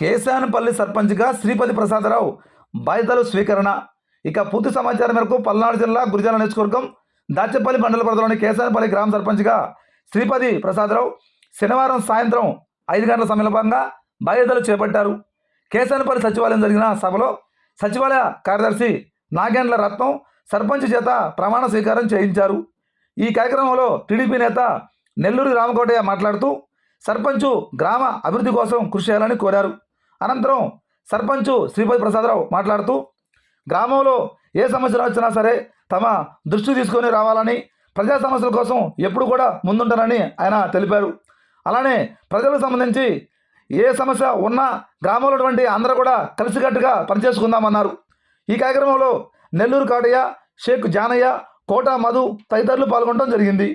కేశానపల్లి సర్పంచ్గా శ్రీపతి ప్రసాదరావు బాధ్యతలు స్వీకరణ. ఇక పూర్తి సమాచారం మేరకు పల్నాడు జిల్లా గురిజాల నియోజకవర్గం దాచేపల్లి మండల పరిధిలోని కేశానపల్లి గ్రామ సర్పంచ్గా శ్రీపతి ప్రసాదరావు శనివారం సాయంత్రం ఐదు గంటల సమయంలో బాధ్యతలు చేపట్టారు. కేశానపల్లి సచివాలయం జరిగిన సభలో సచివాలయ కార్యదర్శి నాగేండ్ల రత్నం సర్పంచ్ చేత ప్రమాణ స్వీకారం చేయించారు. ఈ కార్యక్రమంలో టీడీపీ నేత నెల్లూరి రామకోటయ్య మాట్లాడుతూ సర్పంచు గ్రామ అభివృద్ధి కోసం కృషి చేయాలని కోరారు. అనంతరం సర్పంచు శ్రీపతి ప్రసాదరావు మాట్లాడుతూ గ్రామంలో ఏ సమస్యలు వచ్చినా సరే తమ దృష్టి తీసుకొని రావాలని ప్రజా సమస్యల కోసం ఎప్పుడు కూడా ముందుంటారని ఆయన తెలిపారు. అలానే ప్రజలకు సంబంధించి ఏ సమస్య ఉన్నా గ్రామంలో ఉన్నటువంటి అందరూ కూడా కలిసికట్టుగా పనిచేసుకుందామన్నారు. ఈ కార్యక్రమంలో నెల్లూరు కాటయ్య షేక్ జానయ్య కోట మధు తదితరులు పాల్గొనడం జరిగింది.